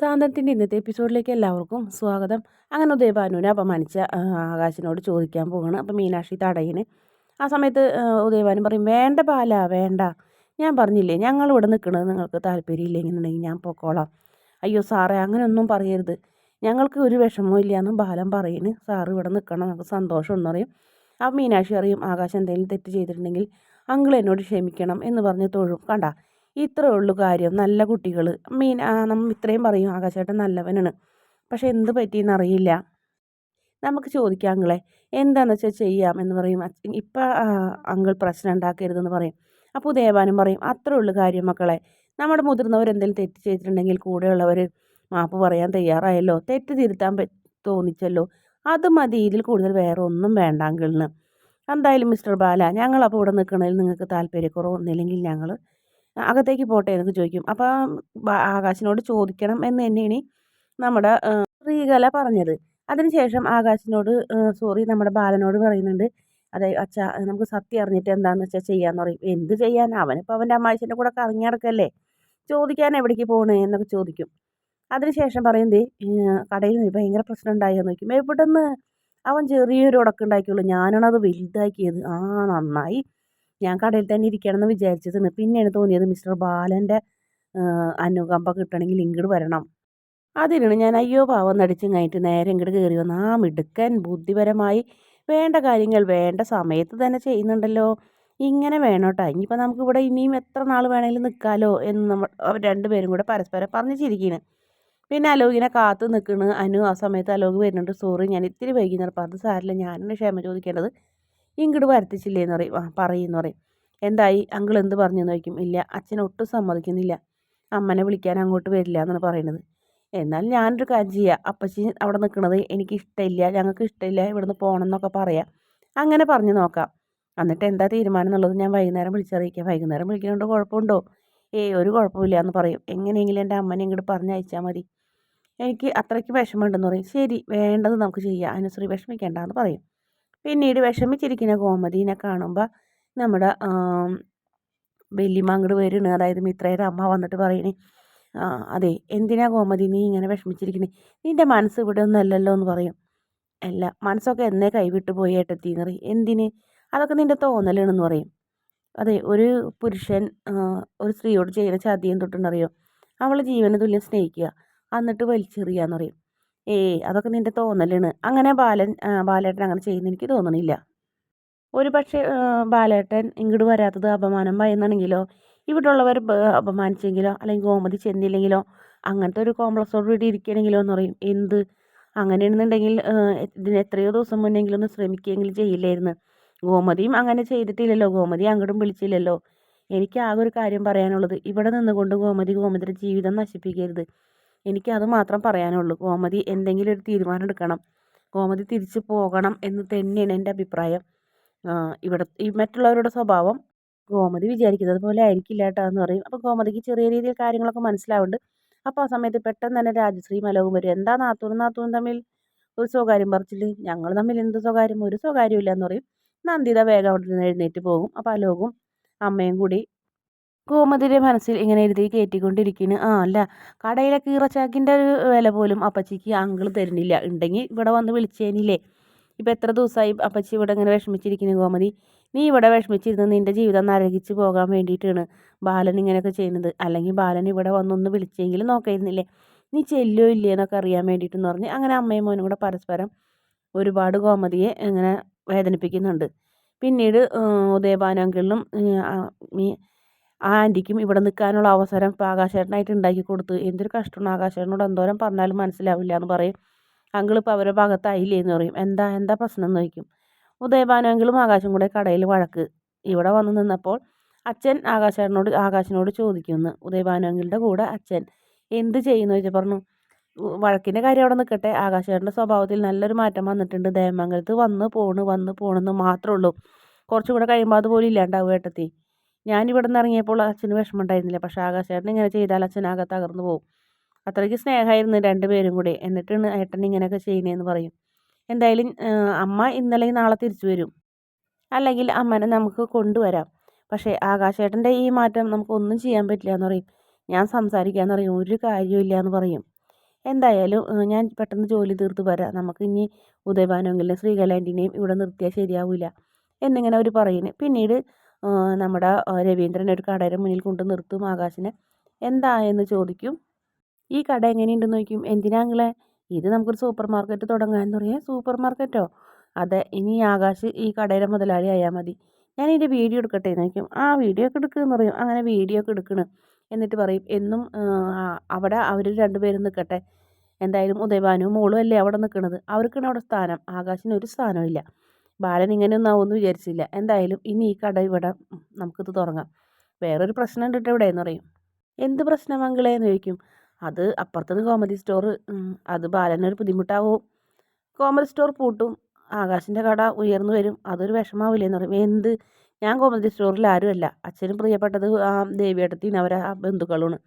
സാന്ത്വനത്തിന്റെ ഇന്നത്തെ എപ്പിസോഡിലേക്ക് എല്ലാവർക്കും സ്വാഗതം. അങ്ങനെ ഉദയഭാനുവിനെ അപമാനിച്ച ആകാശിനോട് ചോദിക്കാൻ പോവാണ്. അപ്പം മീനാക്ഷി തടയിന് ആ സമയത്ത് ഉദയഭാനു പറയും വേണ്ട പാല വേണ്ട. ഞാൻ പറഞ്ഞില്ലേ ഞങ്ങൾ ഇവിടെ നിൽക്കുന്നത് നിങ്ങൾക്ക് താല്പര്യമില്ലെന്നുണ്ടെങ്കിൽ ഞാൻ പൊക്കോളാം. അയ്യോ സാറേ അങ്ങനെയൊന്നും പറയരുത്. ഞങ്ങൾക്ക് ഒരു വിഷമവും ഇല്ല എന്നും ബാലൻ പറയുന്നു സാറ് ഇവിടെ നിൽക്കണം നമുക്ക് സന്തോഷം എന്ന് പറയും. ആ മീനാക്ഷി അറിയും ആകാശം എന്തെങ്കിലും തെറ്റ് ചെയ്തിട്ടുണ്ടെങ്കിൽ അങ്കിൾ എന്നോട് ക്ഷമിക്കണം എന്ന് പറഞ്ഞ് തൊഴും. കണ്ട ഇത്രേ ഉള്ളൂ കാര്യം. നല്ല കുട്ടികൾ മീൻ നമ്മൾ ഇത്രയും പറയും ആകാശേട്ടൻ നല്ലവനാണ്. പക്ഷെ എന്ത് പറ്റിയെന്ന് അറിയില്ല. നമുക്ക് ചോദിക്കാം അങ്ങളെ എന്താണെന്ന് വെച്ചാൽ ചെയ്യാം? എന്ന് പറയും. ഇപ്പം അങ്കിൾ പ്രശ്നം ഉണ്ടാക്കരുതെന്ന് പറയും. അപ്പോൾ ദേവാനും പറയും അത്രേ ഉള്ളൂ കാര്യം മക്കളെ. നമ്മുടെ മുതിർന്നവർ എന്തെങ്കിലും തെറ്റ് ചെയ്തിട്ടുണ്ടെങ്കിൽ കൂടെയുള്ളവർ മാപ്പ് പറയാൻ തയ്യാറായല്ലോ. തെറ്റ് തിരുത്താൻ തോന്നിച്ചല്ലോ. അത് മതി. ഇതിൽ കൂടുതൽ വേറെ ഒന്നും വേണ്ട അങ്കിളിന്. എന്തായാലും മിസ്റ്റർ ബാല ഞങ്ങളപ്പോൾ ഇവിടെ നിൽക്കണതിൽ നിങ്ങൾക്ക് താല്പര്യക്കുറവൊന്നുമില്ലെങ്കിൽ ഞങ്ങൾ അകത്തേക്ക് പോട്ടെ എന്നൊക്കെ ചോദിക്കും. അപ്പോൾ ആകാശിനോട് ചോദിക്കണം എന്ന് തന്നെയാണ് നമ്മുടെ ശ്രീകല പറഞ്ഞത്. അതിനുശേഷം ആകാശിനോട് സോറി നമ്മുടെ ബാലനോട് പറയുന്നുണ്ട്. അതെ അച്ഛാ നമുക്ക് സത്യം അറിഞ്ഞിട്ട് എന്താണെന്ന് വെച്ചാൽ ചെയ്യാന്ന് പറയും. എന്ത് ചെയ്യാൻ അവനിപ്പോൾ അവന്റെ അമ്മായിച്ചന്റെ കൂടെ കറങ്ങി നടക്കല്ലേ? ചോദിക്കാൻ എവിടേക്ക് പോകണേ എന്നൊക്കെ ചോദിക്കും. അതിനുശേഷം പറയുന്നത് കടയിൽ നിന്ന് ഭയങ്കര പ്രശ്നം ഉണ്ടായെന്ന് നോക്കും നിന്ന് അവൻ ചെറിയൊരു ഉടക്കം ഉണ്ടാക്കിയുള്ളൂ. ഞാനാണത് വലുതാക്കിയത്. ആ നന്നായി. ഞാൻ കടയിൽ തന്നെ ഇരിക്കണം എന്ന് വിചാരിച്ചതാണ്. പിന്നെയാണ് തോന്നിയത് മിസ്റ്റർ ബാലന്റെ അനുകമ്പ കിട്ടണമെങ്കിൽ ഇങ്ങോട്ട് വരണം. അതിനാണ് ഞാൻ അയ്യോ പാവം നടിച്ചും കഴിഞ്ഞിട്ട് നേരെ ഇങ്ങോട്ട് കയറി വന്ന്. ആ മിടുക്കൻ ബുദ്ധിപരമായി വേണ്ട കാര്യങ്ങൾ വേണ്ട സമയത്ത് തന്നെ ചെയ്യുന്നുണ്ടല്ലോ. ഇങ്ങനെ വേണം കേട്ടോ ഇനിയിപ്പോൾ നമുക്കിവിടെ ഇനിയും എത്ര നാൾ വേണമെങ്കിലും നിൽക്കാലോ എന്ന് നമ്മൾ രണ്ടുപേരും കൂടെ പരസ്പരം പറഞ്ഞു ചിരിക്കുന്നു പിന്നെ അലോകിനെ കാത്തു നിൽക്കുന്നു അനു ആ സമയത്ത് അലോക് വരുന്നുണ്ട്. സോറി ഞാൻ ഇത്തിരി വൈകുന്നേരം അത് സാരില്ല ഞാനാണ് ക്ഷമ ചോദിക്കേണ്ടത്. ഇങ്ങോട്ട് വരുത്തിച്ചില്ലേ എന്ന് പറയും. ആ പറയുമെന്ന് പറയും. എന്തായി? അങ്കിൾ എന്ത് പറഞ്ഞു ചോദിക്കും. ഇല്ല അച്ഛൻ ഒട്ടും സമ്മതിക്കുന്നില്ല. അമ്മനെ വിളിക്കാൻ അങ്ങോട്ട് വരില്ല എന്നാണ് പറയുന്നത് എന്നാൽ ഞാനൊരു കാര്യം ചെയ്യാം. അപ്പച്ചി അവിടെ നിൽക്കുന്നത് എനിക്ക് ഇഷ്ടമില്ല ഞങ്ങൾക്ക് ഇഷ്ടമില്ല ഇവിടുന്ന് പോകണം എന്നൊക്കെ പറയാം. അങ്ങനെ പറഞ്ഞു നോക്കാം. എന്നിട്ട് എന്താ തീരുമാനം എന്നുള്ളത് ഞാൻ വൈകുന്നേരം വിളിച്ചറിയിക്കാം. വൈകുന്നേരം വിളിക്കുന്നതുകൊണ്ട് കുഴപ്പമുണ്ടോ? ഏയ് ഒരു കുഴപ്പമില്ല എന്ന് പറയും. എങ്ങനെയെങ്കിലും എന്റെ അമ്മനെ ഇങ്ങോട്ട് പറഞ്ഞയച്ചാൽ മതി. എനിക്ക് അത്രയ്ക്ക് വിഷമമുണ്ടെന്ന് പറയും. ശരി വേണ്ടത് നമുക്ക് ചെയ്യാം. അനുശ്രീ വിഷമിക്കേണ്ട എന്ന് പറയും. പിന്നീട് വിഷമിച്ചിരിക്കുന്ന ഗോമതീനെ കാണുമ്പോൾ നമ്മുടെ വല്യമ്മ അങ്ങോട്ട് വരുന്നു അതായത് മിത്രയുടെ അമ്മ വന്നിട്ട് പറയണേ അതെ എന്തിനാ ഗോമതി നീ ഇങ്ങനെ വിഷമിച്ചിരിക്കണേ? നിന്റെ മനസ്സ് ഇവിടെ ഒന്നല്ലല്ലോ എന്ന് പറയും. അല്ല മനസ്സൊക്കെ എന്നേ കൈവിട്ട് പോയി ഏട്ടത്തിന്ന് പറയും. എന്തിന്? അതൊക്കെ നിന്റെ തോന്നലാണെന്ന് പറയും. അതെ ഒരു പുരുഷൻ ഒരു സ്ത്രീയോട് ചെയ്യുന്ന ചതിയും തൊട്ടുണ്ടറിയോ അവളെ ജീവന തുല്യം സ്നേഹിക്കുക എന്നിട്ട് വലിച്ചെറിയാന്ന് പറയും. ഏയ് അതൊക്കെ നിന്റെ തോന്നലാണ്. അങ്ങനെ ബാലൻ ബാലേട്ടൻ അങ്ങനെ ചെയ്യുന്ന എനിക്ക് തോന്നണില്ല. ഒരു പക്ഷേ ബാലേട്ടൻ ഇങ്ങോട്ട് വരാത്തത് അപമാനം ഭയന്നാണെങ്കിലോ ഇവിടെയുള്ളവർ അപമാനിച്ചെങ്കിലോ അല്ലെങ്കിൽ ഗോമതി ചെന്നില്ലെങ്കിലോ അങ്ങനത്തെ ഒരു കോംപ്ലക്സോട് കൂടി ഇരിക്കണമെങ്കിലോ എന്ന് പറയും. എന്ത്? അങ്ങനെയാണെന്നുണ്ടെങ്കിൽ ഇതിന് എത്രയോ ദിവസം മുന്നെങ്കിലും ഒന്ന് ശ്രമിക്കുകയെങ്കിലും ചെയ്യില്ലായിരുന്നു. ഗോമതിയും അങ്ങനെ ചെയ്തിട്ടില്ലല്ലോ. ഗോമതി അങ്ങോട്ടും വിളിച്ചില്ലല്ലോ. എനിക്ക് ആകെ ഒരു കാര്യം പറയാനുള്ളത് ഇവിടെ നിന്നുകൊണ്ട് ഗോമതി ഗോമതിയുടെ ജീവിതം നശിപ്പിക്കരുത്. എനിക്ക് അത് മാത്രം പറയാനുള്ളൂ. ഗോമതി എന്തെങ്കിലും ഒരു തീരുമാനം എടുക്കണം. ഗോമതി തിരിച്ചു പോകണം എന്ന് തന്നെയാണ് എന്റെ അഭിപ്രായം. ഇവിടെ ഈ മറ്റുള്ളവരുടെ സ്വഭാവം ഗോമതി വിചാരിക്കുന്നത് പോലെ ആയിരിക്കില്ല കേട്ടോ എന്ന് പറയും. അപ്പോൾ ഗോമതിക്ക് ചെറിയ രീതിയിൽ കാര്യങ്ങളൊക്കെ മനസ്സിലാവുന്നുണ്ട്. അപ്പോൾ ആ സമയത്ത് പെട്ടെന്ന് തന്നെ രാജശ്രീ മലവും വരും. എന്താ നാത്തൂനും നാത്തൂനും തമ്മിൽ ഒരു സ്വകാര്യം പറിച്ചില്ല ഞങ്ങൾ തമ്മിൽ എന്ത് സ്വകാര്യം? ഒരു സ്വകാര്യമില്ല എന്ന് പറയും. നന്ദിത വേഗം അവിടെ നിന്ന് എഴുന്നേറ്റ് പോകും. അപ്പോൾ അലോകും അമ്മയും കൂടി ഗോമതിയുടെ മനസ്സിൽ ഇങ്ങനെ എഴുതി കയറ്റിക്കൊണ്ടിരിക്കുന്നു ആ അല്ല കടയിലെ കീറച്ചാക്കിന്റെ ഒരു വില പോലും അപ്പച്ചിക്ക് അങ്കിൾ തരുന്നില്ല. ഉണ്ടെങ്കിൽ ഇവിടെ വന്ന് വിളിച്ചേനില്ലേ. ഇപ്പം എത്ര ദിവസമായി അപ്പച്ചി ഇവിടെ ഇങ്ങനെ വിഷമിച്ചിരിക്കുന്നു ഗോമതി? നീ ഇവിടെ വിഷമിച്ചിരുന്ന് നിന്റെ ജീവിതം നരകിച്ച് പോകാൻ വേണ്ടിയിട്ടാണ് ബാലൻ ഇങ്ങനെയൊക്കെ ചെയ്യുന്നത്. അല്ലെങ്കിൽ ബാലൻ ഇവിടെ വന്നൊന്ന് വിളിച്ചെങ്കിലും നോക്കായിരുന്നില്ലേ. നീ ചെല്ലോ ഇല്ലേ എന്നൊക്കെ അറിയാൻ വേണ്ടിയിട്ടെന്ന് പറഞ്ഞ് അങ്ങനെ അമ്മയും മോനും കൂടെ പരസ്പരം ഒരുപാട് ഗോമതിയെ ഇങ്ങനെ വേദനിപ്പിക്കുന്നുണ്ട്. പിന്നീട് ഉദയഭാനു ആ ആന്റിക്കും ഇവിടെ നിൽക്കാനുള്ള അവസരം ഇപ്പോൾ ആകാശേട്ടനായിട്ട് ഉണ്ടാക്കി കൊടുത്ത്. എന്തൊരു കഷ്ടമാണ് ആകാശേട്ടനോട് എന്തോരം പറഞ്ഞാലും മനസ്സിലാവില്ല എന്ന് പറയും. അങ്കിൾ അവരുടെ ഭാഗത്തായില്ലേ എന്ന് പറയും. എന്താ എന്താ പ്രശ്നം എന്ന് ചോദിക്കും. ഉദയഭാനുവെങ്കിലും ആകാശം കൂടെ കടയിൽ വഴക്ക്. ഇവിടെ വന്ന് നിന്നപ്പോൾ അച്ഛൻ ആകാശേട്ടനോട് ആകാശിനോട് ചോദിക്കുന്നു. ഉദയഭാനുവെങ്കിളുടെ കൂടെ അച്ഛൻ എന്ത് ചെയ്യുന്നു ചോദിച്ചാൽ പറഞ്ഞു. വഴക്കിന്റെ കാര്യം അവിടെ നിൽക്കട്ടെ ആകാശേട്ടന്റെ സ്വഭാവത്തിൽ നല്ലൊരു മാറ്റം വന്നിട്ടുണ്ട്. ദേവമംഗലത്ത് വന്ന് പോണ് വന്ന് പോണെന്ന് മാത്രമേ ഉള്ളൂ. കുറച്ചും കൂടെ കഴിയുമ്പോൾ അതുപോലെ ഇല്ലാണ്ടാവും ഏട്ടത്തി. ഞാൻ ഇവിടെ നിന്ന് ഇറങ്ങിയപ്പോൾ അച്ഛന് വിഷമം ഉണ്ടായിരുന്നില്ല പക്ഷേ ആകാശേട്ടൻ ഇങ്ങനെ ചെയ്താൽ അച്ഛൻ ആകെ തകർന്നു പോകും അത്രയ്ക്ക് സ്നേഹമായിരുന്നു രണ്ടുപേരും കൂടി. എന്നിട്ടാണ് ഏട്ടൻ ഇങ്ങനെയൊക്കെ ചെയ്യുന്നതെന്ന് പറയും. എന്തായാലും അമ്മ ഇന്നലെ നാളെ തിരിച്ചു വരും. അല്ലെങ്കിൽ അമ്മനെ നമുക്ക് കൊണ്ടുവരാം. പക്ഷേ ആകാശേട്ടന്റെ ഈ മാറ്റം നമുക്കൊന്നും ചെയ്യാൻ പറ്റില്ല എന്ന് പറയും. ഞാൻ സംസാരിക്കാമെന്ന് പറയും. ഒരു കാര്യമില്ല എന്ന് പറയും. എന്തായാലും ഞാൻ പെട്ടെന്ന് ജോലി തീർത്ത് വരാം. നമുക്ക് ഇനി ഉദയഭാനുവെങ്കിലും ശ്രീകലാന്റിനെയും ഇവിടെ നിർത്തിയാൽ ശരിയാവില്ല. എന്നിങ്ങനെ അവർ പറയുന്നത് പിന്നീട് നമ്മുടെ രവീന്ദ്രൻ ഒരു കടയുടെ മുന്നിൽ കൊണ്ട് നിർത്തും ആകാശിനെ. എന്താ? എന്ന് ചോദിക്കും. ഈ കട എങ്ങനെയുണ്ടെന്ന് ചോദിക്കും. എന്തിനാങ്ങളെ ഇത് നമുക്കൊരു സൂപ്പർ മാർക്കറ്റ് തുടങ്ങാമെന്ന് പറയാം സൂപ്പർ മാർക്കറ്റോ? അതെ ഇനി ആകാശ് ഈ കടയുടെ മുതലാളി ആയാൽ മതി. ഞാൻ ഇതിന്റെ വീഡിയോ എടുക്കട്ടെ? എന്ന് ചോദിക്കും. ആ വീഡിയോ ഒക്കെ എടുക്കുമെന്ന് പറയും. അങ്ങനെ വീഡിയോ ഒക്കെ എടുക്കണം. എന്നിട്ട് പറയും. എന്നും അവിടെ അവർ രണ്ടുപേരും നിൽക്കട്ടെ എന്തായാലും ഉദയഭാനും മോളും അല്ലേ അവിടെ നിൽക്കുന്നത് അവർക്കാണ് അവിടെ സ്ഥാനം. ആകാശിന് ഒരു സ്ഥാനമില്ല ബാലൻ ഇങ്ങനെയൊന്നും ആവുമെന്ന് വിചാരിച്ചില്ല. എന്തായാലും ഇനി ഈ കട ഇവിടെ നമുക്കിത് തുടങ്ങാം. വേറൊരു പ്രശ്നം ഉണ്ട് ഇവിടെ എന്ന് പറയും എന്ത് പ്രശ്നം മംഗളേ എന്ന് ചോദിക്കും. അത് അപ്പുറത്തുനിന്ന് കോമഡി സ്റ്റോർ അത് ബാലനൊരു ബുദ്ധിമുട്ടാവും. കോമഡി സ്റ്റോർ പൂട്ടും. ആകാശിന്റെ കട ഉയർന്നു വരും. അതൊരു വിഷമാവില്ലേ എന്ന് പറയും. എന്ത്? ഞാൻ കോമഡി സ്റ്റോറിൽ ആരുമല്ല. അച്ഛനും പ്രിയപ്പെട്ടത് ആ ദേവിയേട്ടത്തിന് അവരെ ബന്ധുക്കളുമാണ്.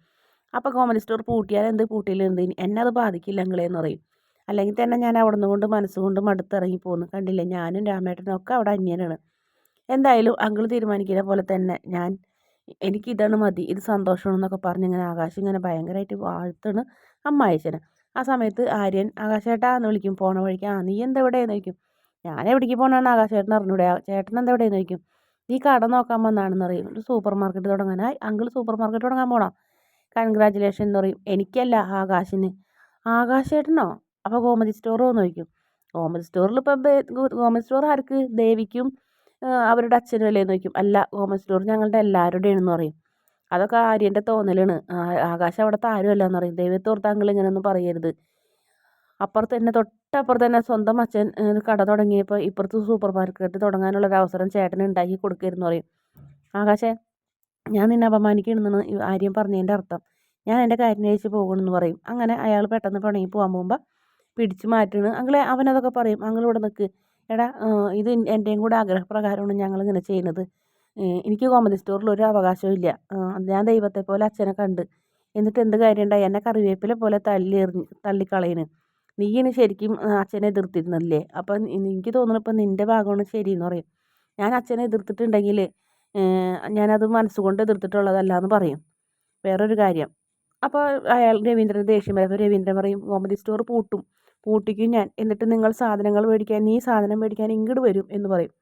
അപ്പോൾ കോമഡി സ്റ്റോർ പൂട്ടിയാൽ എന്ത് പൂട്ടിയില്ല എന്ത് എന്നെ അത് ബാധിക്കില്ല നിങ്ങളെന്ന് പറയും. അല്ലെങ്കിൽ തന്നെ ഞാൻ അവിടെ നിന്ന് കൊണ്ട് മനസ്സുകൊണ്ട് മടുത്തിറങ്ങി പോകുന്നു കണ്ടില്ലേ? ഞാനും രാമേട്ടനും ഒക്കെ അവിടെ അന്യനാണ്. എന്തായാലും അങ്കിൾ തീരുമാനിക്കുന്ന പോലെ തന്നെ ഞാൻ എനിക്ക് ഇതാണ് മതി ഇത് സന്തോഷമാണെന്നൊക്കെ പറഞ്ഞ് ഇങ്ങനെ ആകാശം ഇങ്ങനെ ഭയങ്കരമായിട്ട് വാഴ്ത്തണ് അയച്ചന് ആ സമയത്ത് ആര്യൻ ആകാശേട്ടാ എന്ന് വിളിക്കും. പോണ വഴിക്ക്. ആ നീ എന്താ എവിടെയെന്ന് ചോദിക്കും. ഞാൻ എവിടേക്ക് പോകണമെന്ന് ആകാശേട്ടൻ അറിഞ്ഞൂടെ? ചേട്ടൻ എന്താ എവിടെയെന്ന് ചോദിക്കും. നീ കട നോക്കാൻ വന്നാണെന്ന് അറിയും ഒരു സൂപ്പർ മാർക്കറ്റ് തുടങ്ങാനായി അങ്കിൾ സൂപ്പർ മാർക്കറ്റ് തുടങ്ങാൻ പോകണം കൺഗ്രാജുലേഷൻ എന്ന് പറയും. എനിക്കല്ല ആകാശിന്. ആകാശേട്ടനോ? അപ്പോൾ ഗോമതി സ്റ്റോറോ എന്ന് ചോദിക്കും ഗോമതി സ്റ്റോറിൽ ഇപ്പം ഗോമതി സ്റ്റോർ ആർക്ക്? ദേവിക്കും അവരുടെ അച്ഛനും അല്ലേ എന്ന് ചോദിക്കും അല്ല ഗോമതി സ്റ്റോർ ഞങ്ങളുടെ എല്ലാവരുടെയും എന്ന് പറയും. അതൊക്കെ ആര്യന്റെ തോന്നലാണ്. ആകാശം അവിടുത്തെ ആരുമല്ല എന്ന് പറയും. ദൈവത്തോർത്ത് താങ്കൾ ഇങ്ങനെയൊന്നും പറയരുത്. അപ്പുറത്ത് തന്നെ തൊട്ടപ്പുറത്ത് തന്നെ സ്വന്തം അച്ഛൻ കട തുടങ്ങിയപ്പോൾ ഇപ്പുറത്ത് സൂപ്പർ മാർക്കറ്റ് തുടങ്ങാനുള്ള ഒരു അവസരം ചേട്ടന് ഉണ്ടാക്കി കൊടുക്കരുതെന്ന് പറയും. ആകാശേ ഞാൻ നിന്നെ അപമാനിക്കണമെന്നാണ് ആര്യം പറഞ്ഞതിന്റെ അർത്ഥം. ഞാൻ എന്റെ കാര്യം കഴിച്ച് പോകണമെന്ന് പറയും. അങ്ങനെ അയാൾ പെട്ടെന്ന് പിണങ്ങി പോകാൻ പോകുമ്പോൾ പിടിച്ച് മാറ്റണ്. അങ്ങളെ അവനതൊക്കെ പറയും. അങ്ങളിവിടെ നിൽക്ക് എടാ ഇത് എന്റെയും കൂടെ ആഗ്രഹപ്രകാരമാണ് ഞങ്ങളിങ്ങനെ ചെയ്യുന്നത് എനിക്ക് കോമഡി സ്റ്റോറിൽ ഒരു അവകാശവും ഇല്ല. ഞാൻ ദൈവത്തെ പോലെ അച്ഛനെ കണ്ട്. എന്നിട്ട് എന്ത് കാര്യം ഉണ്ടായി എന്നെ കറിവേപ്പില പോലെ തള്ളി എറിഞ്ഞ് തള്ളിക്കളയണ്. നീ ഇനി ശരിക്കും അച്ഛനെ എതിർത്തിരുന്നല്ലേ? അപ്പം എനിക്ക് തോന്നുന്നു ഇപ്പം നിന്റെ ഭാഗമാണ് ശരിയെന്ന് പറയും. ഞാൻ അച്ഛനെ എതിർത്തിട്ടുണ്ടെങ്കിൽ ഞാനത് മനസ്സുകൊണ്ട് എതിർത്തിട്ടുള്ളതല്ല എന്ന് പറയും. വേറൊരു കാര്യം. അപ്പോൾ അയാൾ രവീന്ദ്രൻ ദേഷ്യം വരുമ്പോൾ രവീന്ദ്രൻ പറയും കോമഡി സ്റ്റോർ പൂട്ടും. പൂട്ടിക്കും ഞാൻ. എന്നിട്ട് നിങ്ങൾ സാധനങ്ങൾ മേടിക്കാൻ നീ സാധനം മേടിക്കാൻ ഇങ്ങോട്ട് വരും എന്ന് പറയും.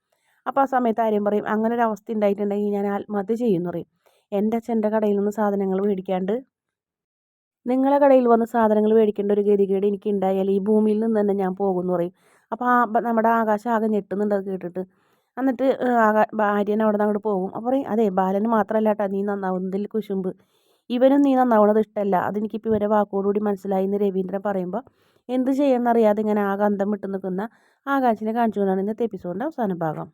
അപ്പോൾ ആ സമയത്ത് ആര്യം പറയും അങ്ങനെ ഒരു അവസ്ഥ ഉണ്ടായിട്ടുണ്ടെങ്കിൽ ഞാൻ ആത്മഹത്യ ചെയ്യുമെന്ന് പറയും. എന്റെ അച്ഛന്റെ കടയിൽ നിന്ന് സാധനങ്ങൾ മേടിക്കാണ്ട് നിങ്ങളെ കടയിൽ വന്ന് സാധനങ്ങൾ മേടിക്കേണ്ട ഒരു ഗതികേട് എനിക്ക് ഉണ്ടായാൽ ഈ ഭൂമിയിൽ നിന്ന് തന്നെ ഞാൻ പോകുമെന്ന് പറയും. അപ്പോൾ ആ നമ്മുടെ ആകാശം ആകെ ഞെട്ടുന്നുണ്ട് കേട്ടിട്ട്. എന്നിട്ട് ഭാര്യൻ അവിടെ നിന്ന് അങ്ങോട്ട് പോകും. അപ്പോൾ പറയും അതെ ബാലന് മാത്രമല്ല കേട്ടോ നീ നന്നാവുന്നതിൽ കുശുമ്പ്. ഇവനും നീ നന്നാവണത് ഇഷ്ടമല്ല അതെനിക്കിപ്പോൾ ഇവരെ വാക്കോടുകൂടി മനസ്സിലായി എന്ന് രവീന്ദ്രൻ പറയുമ്പോൾ എന്ത് ചെയ്യാമെന്നറിയാതെ ഇങ്ങനെ ആകെ അന്തം വിട്ട് നിൽക്കുന്ന ആകാശിനെ കാണിച്ചുകൊണ്ടാണ് ഇന്നത്തെ എപ്പിസോഡിന്റെ അവസാന ഭാഗം.